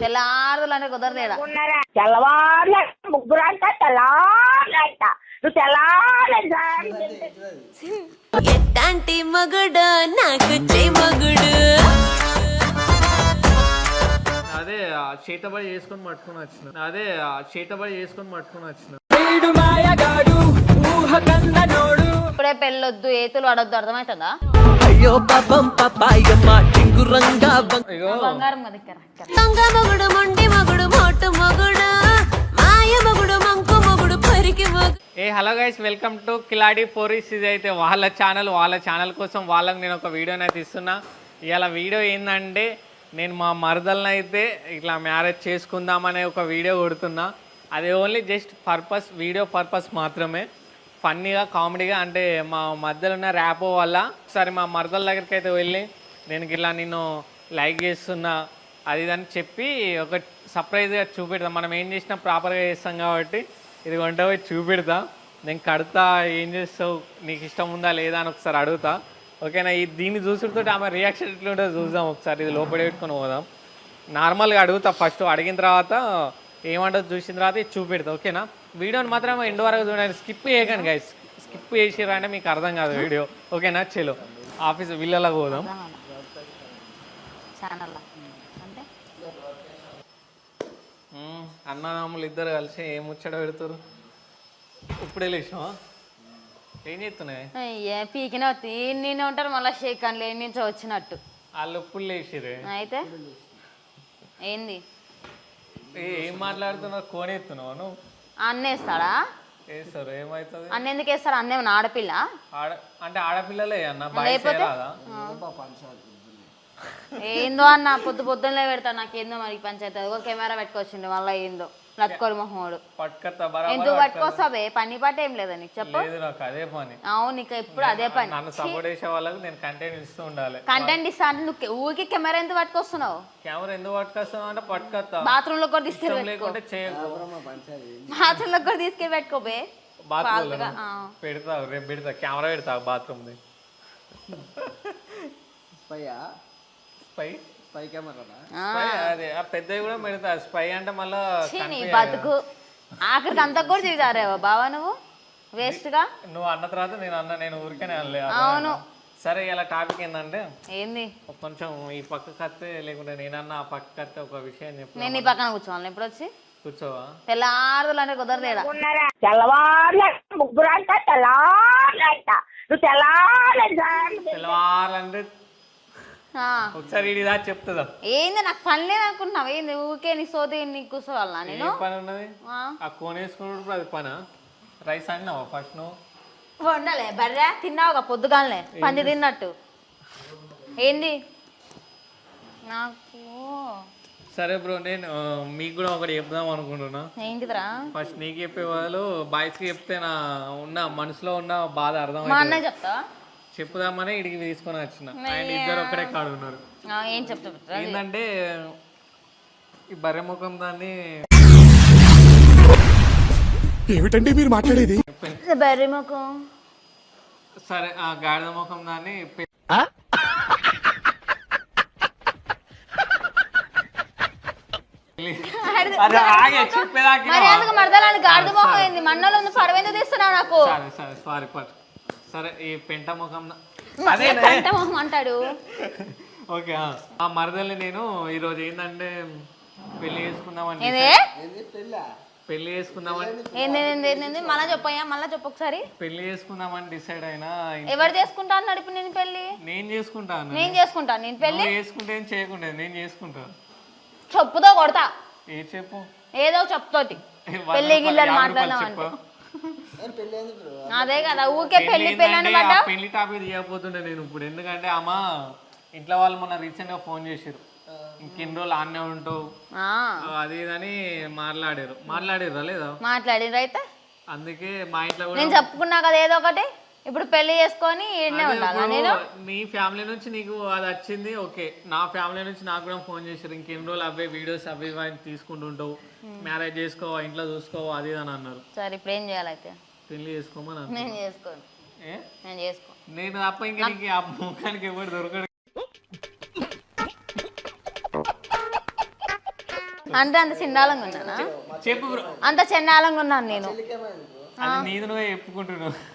తెల్లారులు అంటే కుదరదేడా తెల్లవారులు ముగ్గురు అంట తెల్లారులు అంట నువ్వు మగుడు? నాకు మగుడు. అదే ఆ చేతబడి చేసుకొని పట్టుకొని వచ్చిన. అదే ఆ చేతబడి చేసుకొని పట్టుకొని వచ్చిన. పెళ్ళొద్దు ఏతులు పడొద్దు అర్థమవుతుందా? అయ్యో పాపం పాపాయమ్మ ఇగో బంగారం మా దగ్గర. దొంగ మగుడు మొండి మగుడు మోటు మగుడు. మాయ మగుడు మంకు మగుడు పరికి మగుడు ఏ hello guys welcome to Kiladi Poris ఇది అయితే వాళ్ళ ఛానల్ వాళ్ళ ఛానల్ కోసం వాళ్ళకి నేను ఒక వీడియోని అయితే ఇస్తున్నా. ఇవాళ వీడియో ఏంటంటే నేను మా మరదలను అయితే ఇట్లా మ్యారేజ్ చేసుకుందామనే ఒక వీడియో కొడుతున్నా. అది only just purpose video purpose మాత్రమే. ఫన్నీగా కామెడీగా అంటే మా మధ్యలో ఉన్న ర్యాపో వల్ల ఒకసారి మా మరదల దగ్గరికి అయితే వెళ్ళి నేను ఇలా నిన్ను లైక్ చేస్తున్నా అది ఇది అని చెప్పి ఒక సర్ప్రైజ్గా చూపెడతాం. మనం ఏం చేసినా ప్రాపర్గా చేస్తాం కాబట్టి ఇది వంట పోయి చూపెడతా. నేను కడతా ఏం చేస్తావు నీకు ఇష్టం ఉందా లేదా అని ఒకసారి అడుగుతా. ఓకేనా? ఈ దీన్ని చూసుడుతో ఆమె రియాక్షన్ ఎట్లుంటుందో చూద్దాం ఒకసారి. ఇది లోపల పెట్టుకొని పోదాం. నార్మల్గా అడుగుతా ఫస్ట్. అడిగిన తర్వాత ఏమంటుందో చూసిన తర్వాత ఇది చూపెడతా ఓకేనా? వీడియోని మాత్రం ఎండ్ వరకు చూడండి. స్కిప్ చేయకండి గైస్ స్కిప్ చేసిర్రు అంటే మీకు అర్థం కాదు వీడియో. ఓకేనా? చెలో ఆఫీస్ వీళ్ళలాగా పోదాం. అన్నదమ్ములు ఇద్దరు కలిసి ఏం ముచ్చట పెడతారు ఇప్పుడే లేచినావా? ఏం చేస్తున్నాయి పీకిన నేను ఉంటారు మళ్ళీ షేక్ అని లేని నుంచి వచ్చినట్టు. వాళ్ళు ఇప్పుడు లేచిరే అయితే? ఏంది? ఏ మాట్లాడుతున్నావు? కోనెత్తున్నావు నువ్వు? అన్నేస్తాడా వేస్తారు ఏమవుతుంది అన్న ఎందుకు వేస్తాడు? అన్న ఏమన్నా ఆడపిల్ల? ఆడ అంటే ఆడపిల్లలే అన్న లేకపోతే? ఏందో అన్న పొద్దు పొద్దున్నే పెడతాడు నాకు ఏందో మరి పంచాయతీ. కెమెరా పెట్టుకొచ్చిండు మళ్ళీ ఏందో. లత్కోడు మొహోడు పట్టుకత్తా ఎందుకు పట్టుకొస్తావే? పని పాట ఏం లేదా నీకు? చెప్పు. నాకు అదే పని. అవును నీకు ఎప్పుడు అదే పని. నన్ను సపోర్ట్ చేసే వాళ్ళకి నేను కంటెంట్ ఇస్తూ ఉండాలి. కంటెంట్ ఇస్తా అంటే నువ్వు ఊరికి కెమెరా ఎందుకు పట్టుకొస్తున్నావు? కెమెరా ఎందుకు పట్టుకొస్తావు అంటే పట్టుకొస్తా. బాత్రూమ్లో కూడా తీసుకెళ్ళి లేకుంటే చేయకు. బాత్రూమ్లో కూడా తీసుకెళ్ళి పెట్టుకోబే బాత్రూమ్. పెడతా రేపు పెడతా. కెమెరా పెడతా బాత్రూమ్ స్పైయా స్పై స్పై. స్పై అదే ఆ పెద్దవి కూడా పెడతా. స్పై అంటే మళ్ళా ఛీ, నీ కనిపించదు. బతుకు. ఆఖరికి అంతా కూడా దిగుతారేవా బావా నువ్వు? వేస్ట్గా నువ్వు అన్న తర్వాత నేను అన్న నేను ఊరికేనే అనలే. అవును. సరే ఇలా టాపిక్ ఏంటంటే ఏంది? కొంచెం ఈ పక్క కత్తే లేకుంటే నేనన్న ఆ పక్క కత్తే ఒక విషయం చెప్పు. నేను నీ పక్కన కూర్చోవాలి ఇప్పుడు వచ్చి? కూర్చోవా? తెల్లారులు అంటే కుదరదేడా తెల్లవారులు ముగ్గురు అంట తెల్లారులు అంట నువ్వు తెల్లారు తెల్లవారంటే ఆ. ఒకసారి ఇది దా చెప్తుందా? ఏంది నాకు పని లేదు అనుకుంటున్నావు. ఏంది ఊకే నీ సోది నీకు కూర్చోవాలనా నేను? పని ఉన్నది? ఆ. ఆ కోనేసుకున్నప్పుడు అది పనా? రైస్ అన్నావా ఫస్ట్ నువ్వు? వండలే బర్రె తిన్నావుగా పొద్దుగాలనే పంది తిన్నట్టు. ఏంది? నాకు సరే బ్రో నేను మీకు కూడా ఒకటి చెప్దాం అనుకుంటున్నా. ఏంటిదిరా? ఫస్ట్ నీకు చెప్పే వాళ్ళు బాయ్స్కి చెప్తే నా ఉన్న మనసులో ఉన్న బాధ అర్థం మా అన్నయ్య చెప్తా చెప్పుదామని ఇడికి తీసుకొని వచ్చిన. అండ్ ఇద్దరు ఒక్కడే కాడు ఉన్నారు. ఆ, ఏం చెప్తా ఏంటంటే ఈ బర్రె ముఖం దాన్ని ఏమిటండి మీరు మాట్లాడేది? బర్రె ముఖం. సరే ఆ గాడిద ముఖం దాన్ని పె- అరే ఆగే చెప్పేదాకా గాడిద ముఖం ఏంది? మన్నలో ఉంది పరవేందు తీస్తున్నావు నాకు? సరే సరే సారీ సరే ఈ పెంట ముఖం అదే పంట మొహం అంటాడు. ఓకే ఆ. ఆ మరదల్ని నేను ఈరోజు ఏంటంటే పెళ్ళి చేసుకుందామని ఏదే? పెళ్ళి చేసుకుందామని ఏంది ఏంది ఏంది, ఏంది? మళ్ళా చెప్పయ్యా మళ్ళా చెప్పు ఒకసారి. పెళ్ళి చేసుకుందామని డిసైడ్ అయినా ఎవరు చేసుకుంటా అన్నాడు ఇప్పుడు నేను పెళ్ళి? నేను చేసుకుంటాను నేను చేసుకుంటాను నేను పెళ్ళి? నువ్వు చేసుకుంటే ఏం చేయకుండా నేను చేసుకుంటా. చెప్పుతో కొడతా. ఏ చెప్పు? ఏదో ఒక చెప్పుతోటి. ఏ వంద పెళ్ళి రూపాయలు, గిళ్ళని యాభై రూపాయలు అంటే చెప్పు. అదే కదా ఊకే పెళ్ళి పెళ్ళి అని ఏంటంటే పడ్డా ఆ పెళ్ళి టాపిక్ తీయకపోతుండే నేను ఇప్పుడు. ఎందుకంటే ఆమె ఇంట్లో వాళ్ళు మొన్న రీసెంట్గా ఫోన్ చేసారు ఇంకెన్ని రోజులు ఆన్నే ఉంటావు? ఆ, అది ఇదని మాట్లాడారు. మాట్లాడారు లేదా? మాట్లాడిండ్రు అయితే? అందుకే మా ఇంట్లో కూడా నేను చెప్పుకున్నా కదా ఏదో ఒకటి? ఇప్పుడు పెళ్ళి చేసుకొని ఈడనే అదే ఉండాలా? ఇప్పుడు నేను? నీ ఫ్యామిలీ నుంచి నీకు అది వచ్చింది ఓకే. నా ఫ్యామిలీ నుంచి నాకు కూడా ఫోన్ చేశారు. ఇంకెన్ని రోజులు అవే వీడియోస్ అవి ఇవి అని తీసుకుంటుంటావు. మ్యారేజ్ చేసుకో ఇంట్లో చూసుకో అది ఇది అని అన్నారు. సరే ఇప్పుడు ఏం చేయాలైతే పెళ్ళి చేసుకోమని అన్నారు. నేను చేసుకోను. ఏ? నేను చేసుకో. నేను తప్ప ఇంకా నీకు ఆ ముఖానికి ఎవరు దొరకడు. అంత అంత చండాలంగా ఉన్నానా? చెప్పు బ్రో అంత చండాలంగా ఉన్నాను నేను. అది నీది నువ్వే చెప్పుకుంటున్నావు. మా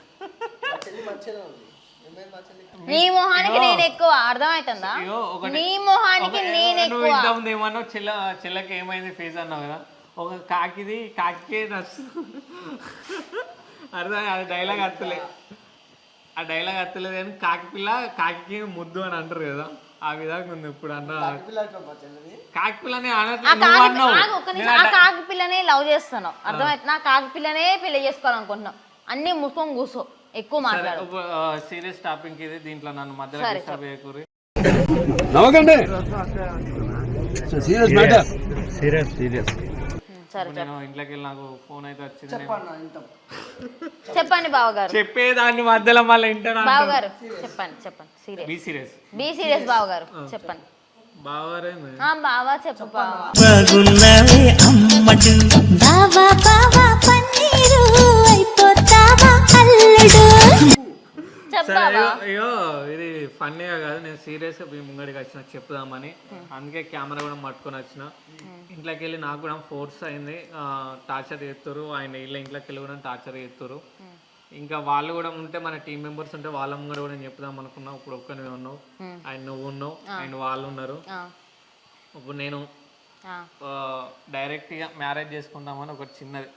మంచిగా ఉంది. ఏమైంది మా చెల్లి నీ మొహానికి నేను ఎక్కువ అర్థమవుతుందా ఒకటి. నీ మొహానికి ఒక- నేను నువ్వు ఎక్కువ. ఇంత ముందు ఏమన్నావు చెల్ల చెల్లకి ఏమైంది ఫేస్ అన్నావు కదా? ఒక కాకిది కాకికే నచ్చు అర్థం అది డైలాగ్ అత్తలే. ఆ డైలాగ్ అత్తలేదు కానీ కాకి పిల్ల కాకి ముద్దు అని అంటారు కదా. ఆ విధంగా ఉంది ఇప్పుడు అన్న. మా కాకి పిల్లని ఆ అనట్లేదు నువ్వు కాకి అన్నావు. ఆగు, ఒక్క నిమిషం. ఆ కాకి పిల్లనే లవ్ చేస్తున్నావు. అర్థమవుతుంది ఆ. కాకి పిల్లనే పెళ్ళి చేసుకోవాలనుకుంటున్నావు. అన్ని ముసుకొని కూర్చో. ఎక్కువ మాట్లాడు. సీరియస్ టాపిక్ ఇది. దీంట్లో నన్ను మధ్యలో సరే, డిస్టర్బ్ చేయకూరి. నవ్వకండి. Serious matter. ఉమ్, సరే నేను ఇంట్లోకి వెళ్ళి నాకు ఫోన్ అయితే వచ్చింది. చెప్పండి బావగారు. చెప్పేదాన్ని మధ్యలో మళ్ళీ ఇంటర్ బావగారు చెప్పండి చెప్పండి. Serious. Be serious. Be serious బావగారు చెప్పండి. బావా చెప్పు. బావా బావా బావా పన్నీరు అల్లుడు బావా అయ్యో అయ్యో ఇది ఫన్నీగా కాదు నేను సీరియస్గా మీ ముంగడికి వచ్చిన చెప్దామని. అందుకే కెమెరా కూడా పట్టుకొని వచ్చిన. ఇంట్లోకి వెళ్ళి నాకు కూడా ఫోర్స్ అయింది టార్చర్ చేస్తారు ఆయన ఇళ్ళ ఇంట్లోకి వెళ్ళి కూడా టార్చర్ చేస్తారు ఇంకా వాళ్ళు కూడా ఉంటే మన టీం మెంబర్స్ ఉంటే వాళ్ళ ముంగడ కూడా నేను చెప్దాం అనుకున్నా. ఇప్పుడు ఒక్కనే ఉన్నావు. ఆయన నువ్వు ఉన్నావు. ఆయన వాళ్ళు ఉన్నారు. ఇప్పుడు నేను. డైరెక్ట్గా మ్యారేజ్ చేసుకుందామని ఒకటి చిన్నది.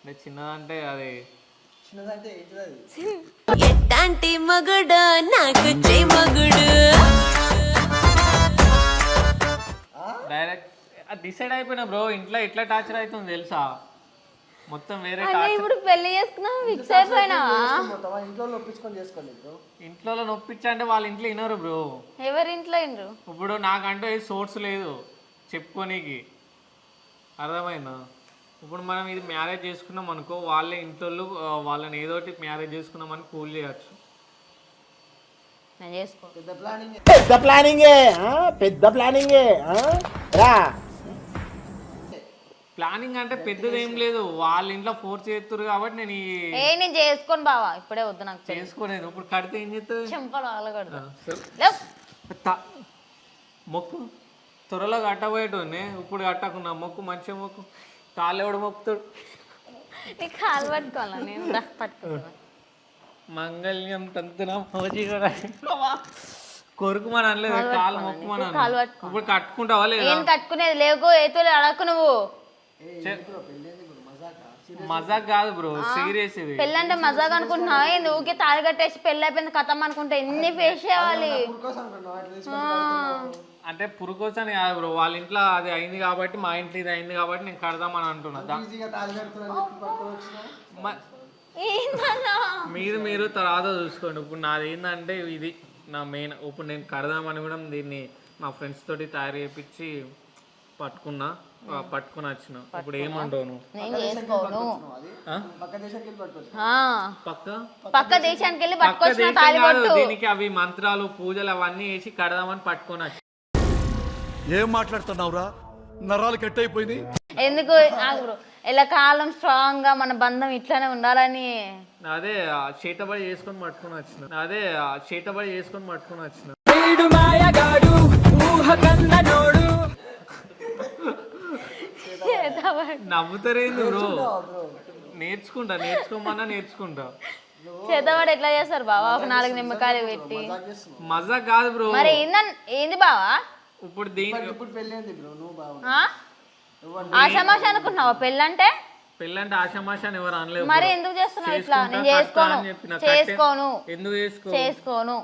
అంటే చిన్నదంటే అది ఎట్టాంటి మగుడు? నాకు చే మగుడు. డైరెక్ట్ డిసైడ్ అయిపోయినా బ్రో ఇంట్లో ఎట్లా టార్చర్ అవుతుంది తెలుసా? మొత్తం వేరే అన్న ఇప్పుడు పెళ్ళి చేసుకున్నా ఫిక్స్ అయిపోయినావా? మొత్తం ఇంట్లో ఒప్పించుకొని చేసుకోండి బ్రో. ఇంట్లో నొప్పించా అంటే వాళ్ళ ఇంట్లో వినరు బ్రో. ఎవరింట్లో ఇండ్రు ఇప్పుడు నాకంటూ ఏ సోర్స్ లేదు చెప్పుకోనీకి. అర్థమైందా? ఇప్పుడు మనం ఇది మ్యారేజ్ చేసుకున్నాం అనుకో వాళ్ళ ఇంట్లో వాళ్ళని ఏదో ఒకటి మ్యారేజ్ చేసుకున్నామని కూల్ చేయొచ్చు. నేను చేసుకో పెద్ద ప్లానింగ్. పెద్ద ప్లానింగే ప్లానింగే ఆ? రా. ప్లానింగ్ అంటే పెద్దది ఏం లేదు. వాళ్ళ ఇంట్లో ఫోర్స్ చేస్తారు కాబట్టి నేను ఈ ఏ నేను చేసుకోను బావా. ఇప్పుడే వద్దు నాకు. చేసుకోలేదు. ఇప్పుడు కడితే ఏం చేస్తుంది చెంపలు అలగడదు మొక్కు. త్వరలో కట్టబోయేటోనే ఇప్పుడు కట్టకున్నా. మొక్కు. మంచిగా మొక్కు. కాళ్ళు ఎవడు నీ కాలు పట్టుకోవాలా? నేను రా, మంగళ్యం తంతున కొరుకు మన అనలేదు కాలు మొక్కు మన కాలు పట్టుకో. ఇప్పుడు కట్టుకుంటావా లేదా? ఏం కట్టుకునేది? ఏతులు అడగకు నువ్వు. మజాక్? కాదు బ్రో సీరియస్ ఇది పెళ్ళంటే మజాగా అనుకుంటున్నావా? ఏంది? ఊకే తాళి కట్టేసి పెళ్ళి అయిపోయింది కథం అనుకుంటే ఎన్ని ఫేస్ చేయాలి? అంటే పురుకోసని కాదు బ్రో వాళ్ళ ఇంట్లో అది అయింది కాబట్టి మా ఇంట్లో ఇది అయింది కాబట్టి నేను కడదామని అంటున్నా. దా- ఈజీగా తాళి కడుతున్నాను చెప్పి పట్టుకొని వచ్చినా. మ- ఏందన్నా? మీరు మీరు తర్వాత చూసుకోండి. ఇప్పుడు నాది ఏంటంటే ఇది నా మెయిన్ ఇప్పుడు నేను కడదామని కూడా దీన్ని మా ఫ్రెండ్స్ తోటి తయారు చేయించి పట్టుకున్నా ఆ, పట్టుకుని వచ్చిన. ఇప్పుడు ఏమంటావు నువ్వు? నేను చేసుకోను. అది? ఆ? పక్క దేశానికి వెళ్ళి పట్టుకోవచ్చు ఆ, పక్క? పక్క దేశానికి వెళ్ళి పక్క పట్టుకొచ్చిన దేశం తాళి కాదు, పట్టు దీనికి అవి మంత్రాలు పూజలు అవన్నీ వేసి కడదామని పట్టుకొని వచ్చి ఏం మాట్లాడుతున్నావురా? నరాలు కట్ అయిపోయినాయి ఎందుకు ఎలా కాలం స్ట్రాంగ్గా మన బంధం ఇట్లానే ఉండాలని. అదే ఆ చేతబడి చేసుకొని పట్టుకొని వచ్చిన. అదే ఆ చేతబడి చేసుకొని పట్టుకొని వచ్చిన. నవ్వుతారేంది బ్రో బ్రో? నేర్చుకుంటా నేర్చుకోమన్నా నేర్చుకుంటా. చేతవాడు ఎట్లా చేస్తారు బావా? ఒక నాలుగు నిమ్మకాయలు పెట్టి. మజా కాదు బ్రో. మరి ఏంది బావా? ఇప్పుడు దీని ఇప్పుడు పెళ్ళి అయింది బ్రో నువ్వు బాగు ఆ? ఆషామాష అనుకుంటున్నావా పెళ్ళంటే? పెళ్ళంటే ఆషామాష అని ఎవరు అనలేదు మరి. ఎందుకు చేస్తున్నావు ఇట్లా? నేను చేసుకోను. చేసుకోను. ఎందుకు చేసుకో చేసుకోను.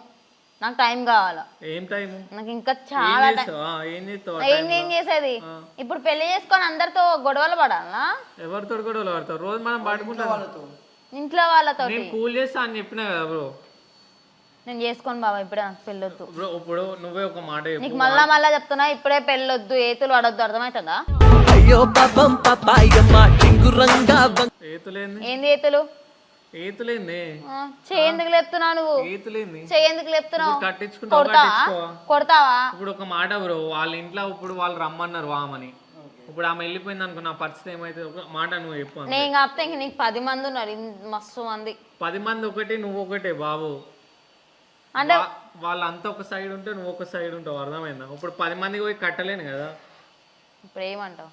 నాకు టైం కావాలా? ఏం టైం నాకు ఇంకా చాలా టైం ఏం ఏం చేసేది? ఇప్పుడు పెళ్ళి చేసుకొని అందరితో గొడవలు పడాలా? ఎవరితో పడతావు? రోజు మనం పడుకుంటాం. ఇంట్లో వాళ్ళతో కూల్ చేస్తా అని చెప్పినా కదా బ్రో. నేను చేసుకోను బాబా ఇప్పుడే నాకు పెళ్ళొద్దు. బ్రో ఇప్పుడు నువ్వే ఒక మాట చెప్పు. నీకు మళ్ళా మళ్ళా చెప్తున్నా ఇప్పుడే పెళ్ళొద్దు ఏతులు అడొద్దు అర్థమవుతుందా అయ్యో పాపం పాపాయమ్మ టింగురంగా బంగ ఏతులేంది? ఏంది ఏతులు? ఏతులేంది? ఆ, చెయ్యి ఎందుకు లేపుతున్నావు నువ్వు? ఏతులేంది? చెయ్యి ఎందుకు లేపుతున్నావు? ఇప్పుడు కట్టించుకుంటావా కొడతావా? కట్టించుకోవా? కొడతావా? ఇప్పుడు ఒక మాట బ్రో వాళ్ళ ఇంట్లో ఇప్పుడు వాళ్ళు రమ్మన్నారు వామని. ఇప్పుడు ఆమె వెళ్ళిపోయింది అనుకో నా పరిస్థితి ఏమైతే ఒక మాట నువ్వు చెప్పు అంతే. నేను కాకపోతే ఇంక నీకు పది మంది ఉన్నారు ఇన్- మస్తు మంది. పది మంది ఒకటి నువ్వు ఒకటే బాబు. అంటే వాళ్ళంతా ఒక సైడ్ ఉంటే నువ్వు ఒక సైడ్ ఉంటావు అర్థమైందా? ఇప్పుడు పది మందికి పోయి కట్టలేను కదా. ఇప్పుడు ఏమంటావు?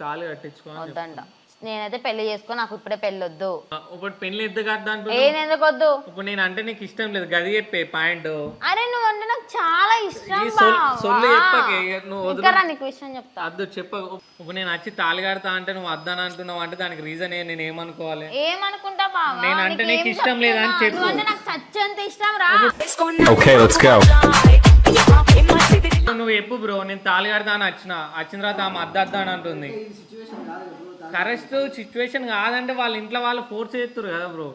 తాళి కట్టించుకో అని చెప్పు. వద్దంట నేనైతే పెళ్ళి చేసుకో నాకు ఇప్పుడే పెళ్ళి వద్దు ఆ, ఇప్పుడు పెళ్ళి కట్ట అంటున్నావు? ఏం ఎందుకు వద్దు ఇప్పుడు నేను అంటే నీకు ఇష్టం లేదు గది చెప్పే పాయింట్. అరే నువ్వు అంటే నాకు చాలా ఇష్టం. సొల్లు చెప్పకే, నువ్వు వదిలు. ఇంకా రా నీకు విషయం చెప్తా. అద్దు చెప్ప ఇప్పుడు నేను వచ్చి తాళి కడతా అంటే నువ్వు వద్దని అంటున్నావు అంటే దానికి రీజన్ ఏ నేను ఏమనుకోవాలి? ఏమనుకుంటా బావా? నేనంటే నీకు ఇష్టం లేదని చెప్తున్నా? చెప్పు. నువ్వు అంటే నాకు చచ్చేంత ఇష్టం రా. నువ్వు చెప్పు బ్రో నేను తాళి కడతా అని వచ్చిన వచ్చిన తర్వాత ఆమె అద్దద్దా అని అంటుంది. ఈ సిచ్యువేషన్ కాదంటే వాళ్ళ ఇంట్లో వాళ్ళు ఫోర్స్ చేస్తారు కదా బ్రో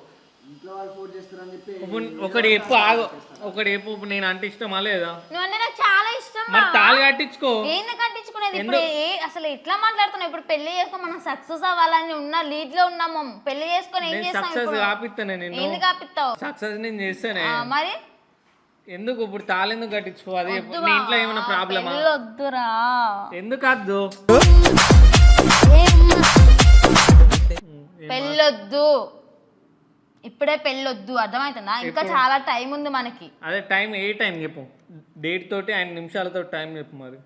ఇంట్లో వాళ్ళు ఫోన్ చేస్తారని చెప్పి ఇప్పుడు ఒకటి చెప్పు ఆగు. ఒకటి చెప్పు ఇప్పుడు నేను అంటే ఇష్టమా లేదా? నువ్వు అంటే నాకు చాలా ఇష్టం మరి. తాళి కట్టించుకో. ఏంది కట్టించుకునేది? ఇప్పుడు ఏ అసలు ఎట్లా మాట్లాడుతున్నావు? ఇప్పుడు పెళ్ళి చేసుకో మనం సక్సెస్ అవ్వాలని ఉన్న లీడ్లో ఉన్నాము పెళ్ళి చేసుకొని ఏం నేను చేస్తాం సక్సెస్ ఇప్పుడు? కాపిస్తాను నేను ఏంది కాపిస్తావు సక్సెస్ నేను చేస్తానే. ఆ, మరి? ఎందుకు ఇప్పుడు తాళి ఎందుకు కట్టించుకో? అది మీ ఇంట్లో ఏమైనా ప్రాబ్లమా వద్దురా. ఎందుకు వద్దు? పెళ్ళొద్దు. ఇప్పుడే పెళ్ళొద్దు. అర్థమవుతుందా ఇంకా చాలా టైం ఉంది మనకి. అదే టైం ఏ టైం చెప్పు. డేట్ తోటి ఐదు నిమిషాలతో టైం చెప్పు మరి.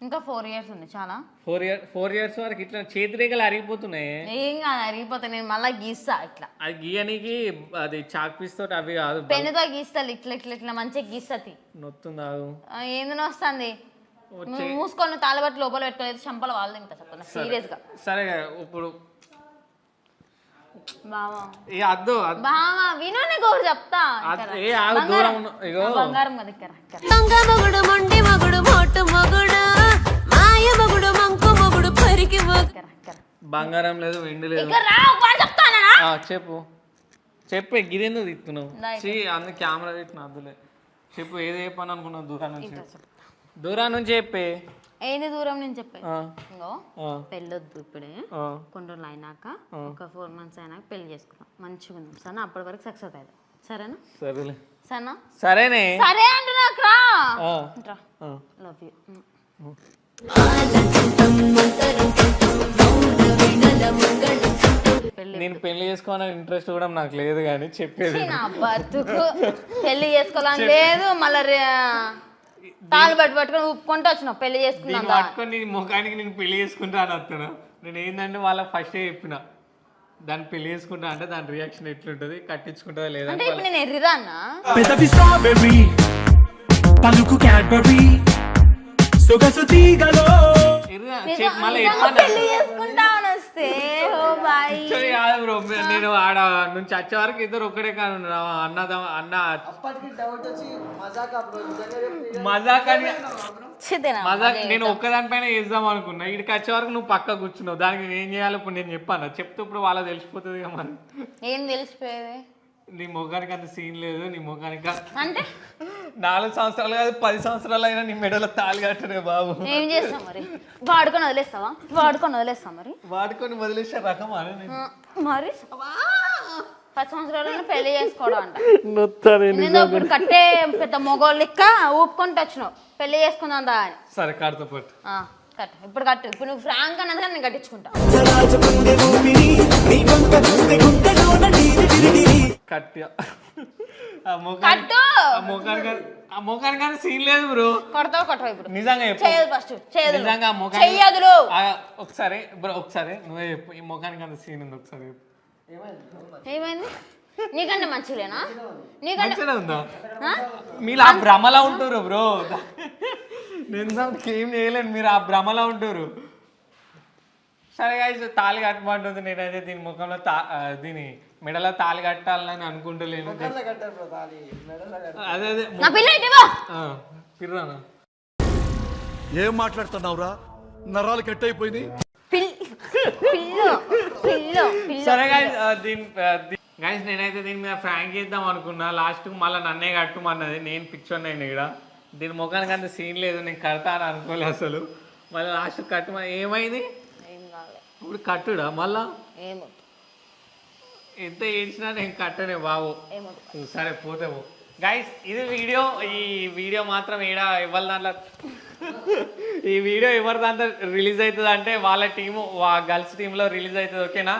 ఇంకా ఫోర్ ఇయర్స్ ఉంది చాలా. ఫోర్ ఇయర్ ఫోర్ ఇయర్స్ వరకు ఇట్లా చేతి రేఖలు అరిగిపోతున్నాయి. ఏం కాదు అరిగిపోతే నేను మళ్ళీ గీస్తా ఇట్లా. అది గీయనికి అది చాక్ పీస్ తోటి అవి కాదు. పెన్నుతో గీస్తా ఇట్లా ఇట్లా ఇట్లా మంచిగా గీస్తది నొత్తుంది ఏంది వస్తుంది నువ్వు మూసుకొని తాళబట్టి లోపల పెట్టుకోలేదు చంపల వాళ్ళు ఇంకా చెప్పను సీరియస్గా. సరే ఇప్పుడు బావా. ఏ అద్దు. బావా విను నీకు ఒకటి చెప్తా. ఏ ఆగు దూరం. ఉన్న- ఇగో. బంగారం కదా ఇక్కడ ఇక్కడ. దొంగ మొగుడు మొండి మొగుడు మోటు మొగుడు? మాయ మొగుడు మంకు మొగుడు పరికి మొగుడు ఇక్కడ, ఇక్కడ. బంగారం లేదు వెండి లేదు. ఇక్కడ రా ఒక మాట చెప్తానా ఆ, చెప్పు. చెప్పే గిదెందుకు తిప్పుతున్నావు దా చీ అందు కెమెరా పెట్టిన అద్దులే. చెప్పు ఏది చెప్పని అనుకున్నావు? దూరం నుంచి దూరం నుంచి చెప్పే. ఏంది దూరం నేను చెప్పేది? ఆ, ఇంకో పెళ్ళొద్దు ఇప్పుడే. కొన్ని రోజులు అయినాక ఒక ఫోర్ మంత్స్ అయినాక పెళ్ళి చేసుకుందాం. మంచిగా ఉందాం. సరేనా? అప్పటి వరకు సక్సెస్ అవుతుంది సరేనా? సరేలే. సరేనా? సరేనే. సరే అంటున్నాక రా. లవ్ యూ నేను పెళ్ళి చేసుకోవాలని ఇంట్రెస్ట్ కూడా నాకు లేదు కానీ చెప్పేది నా బతుకు. పెళ్ళి చేసుకోవాలని లేదు మళ్ళీ తాళ్ళు పట్టు పట్టుకొని ఉప్పుకుంటూ వచ్చినావు పెళ్ళి చేసుకుందాం దీన్ని పట్టుకొని నీ ముఖానికి నేను పెళ్ళి చేసుకుంటా అని వస్తున్నా. నేను ఏంటంటే వాళ్ళకి ఫస్టే చెప్పిన దాన్ని పెళ్ళి చేసుకుంటా అంటే దాని రియాక్షన్ ఎట్లుంటుంది కట్టించుకుంటుందా లేదా అంటే ఇప్పుడు నేను ఎర్రిదా అన్నా? పెదవి స్ట్రాబెర్రీ పలుకు క్యాడ్బరీ సొగసు తీగలో. మళ్ళీ నిజంగా పెళ్ళి చేసుకుంటా వస్తే ఓ బాయ్. కాదు బ్రో నేను ఆడ నుంచి వచ్చే వరకు ఇద్దరు ఒక్కడే అన్నదా అన్న అప్పటికి డౌట్ వచ్చి మజాకా బ్రో అని చిదేనా మజాక్ నేను ఒక్కదానిపైన వేద్దాం అనుకున్నా. ఇక్కడికి వచ్చే వరకు నువ్వు పక్క కూర్చున్నావు. దానికి నేను ఏం చేయాలి? ఇప్పుడు నేను చెప్పాను. చెప్తే ఇప్పుడు వాళ్ళకి తెలిసిపోతుంది కదా మరి. ఏం తెలిసిపోయేది? నీ ముఖానికి అంత సీన్ లేదు నీ ముఖానికి అంటే? నాలుగు సంవత్సరాలు కాదు పది సంవత్సరాలు అయినా నీ మెడలో తాళి కట్టడే బాబు. ఏం చేస్తాం మరి? వాడుకొని వదిలేస్తావా? వాడుకొని వదిలేస్తాం మరి? వాడుకొని వదిలేసే రకం మరి? పది సంవత్సరాలను పెళ్ళి చేసుకోవడం అంట. ఇప్పుడు కట్టే పెద్ద మొగోళ్ళు లెక్క ఊపుకుంటూ వచ్చినావు. పెళ్ళి చేసుకుందాం అని. సరే కాడుతో పాటు ఆ, కట్టు. ఇప్పుడు కట్టు. ఇప్పుడు నువ్వు ఫ్రాంక్ అన్నది నేను కట్టించుకుంటా. కట్టి. ముఖానికి అంత సీన్ లేదు బ్రో కొడతావు కొట్టవు ఇప్పుడు? నిజంగా చేయదు ఫస్ట్ చేయదు నిజంగా చెయ్యదులు. ఆ, ఒకసారి బ్రో ఒకసారి నువ్వే చెప్పు. ఈ ముఖానికి అంత సీన్ ఉంది ఒకసారి ఏమైంది? నీకంటే మంచిలేనా? నీకంటే ఉందా? మీరు ఆ భ్రమలా ఉంటారు బ్రో నేను దానికి ఏం చేయలేను. మీరు ఆ భ్రమలా ఉంటారు. సరే గాయస్ తాళి కట్టమంటుంది. నేనైతే దీని ముఖంలో తా దీని మెడలో తాళి కట్టాలని అనుకుంటలేను. అదే అదే. నా పిల్ల ఇటువా ఆ, పిర్రానా ఏం మాట్లాడుతున్నావురా? నరాలు కట్ సరే గాయస్ దీని గాయస్ నేనైతే దీని మీద ఫ్రాంక్ చేద్దాం అనుకున్నా. లాస్ట్ మళ్ళీ నన్నే కట్టుమన్నది. నేను పిక్చర్ అయిన ఇక్కడ. దీని ముఖానికి అంత సీన్ లేదు నేను కడతా అని అనుకోలేదు అసలు. మళ్ళీ లాస్ట్ కట్టుమ ఏమైంది? ఇప్పుడు కట్టుడా మళ్ళా? ఎంత ఏడ్చినా నేను కట్టనే బాబు. సరే పోతే గైస్ ఇది వీడియో ఈ వీడియో మాత్రం ఈడ ఇవ్వాలి దాంట్లో? ఈ వీడియో ఎవరి దాంట్లో రిలీజ్ అవుతుంది అంటే వాళ్ళ టీము గర్ల్స్ టీంలో రిలీజ్ అవుతుంది ఓకేనా?